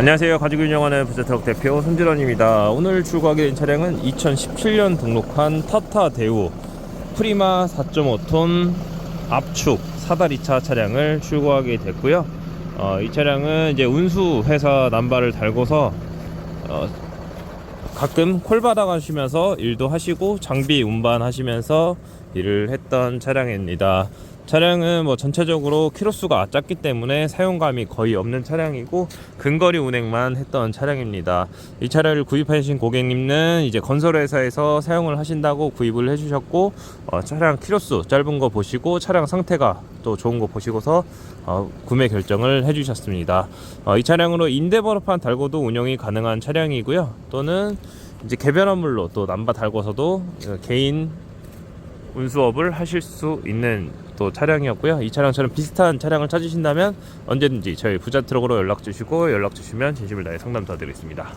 안녕하세요. 가지고 운영하는 부자트럭 대표 손진원입니다. 오늘 출고하게 된 차량은 2017년 등록한 타타 대우 프리마 4.5톤 압축 사다리차 차량을 출고하게 됐고요. 어, 이 차량은 이제 운수 회사 남발을 달고서 어, 가끔 콜 받아 가시면서 일도 하시고 장비 운반하시면서 일을 했던 차량입니다. 차량은 뭐 전체적으로 키로수가 작기 때문에 사용감이 거의 없는 차량이고 근거리 운행만 했던 차량입니다. 이 차량을 구입하신 고객님은 이제 건설회사에서 사용을 하신다고 구입을 해주셨고 어, 차량 키로수 짧은 거 보시고 차량 상태가 또 좋은 거 보시고서 어, 구매 결정을 해주셨습니다. 어, 이 차량으로 임대 번호판 달고도 운영이 가능한 차량이고요. 또는 이제 개별 화물로 또 남바 달고서도 어, 개인 운수업을 하실 수 있는 또 차량이었고요. 이 차량처럼 비슷한 차량을 찾으신다면 언제든지 저희 부자 트럭으로 연락 주시고 연락 주시면 진심을 다해 상담 도와드리겠습니다.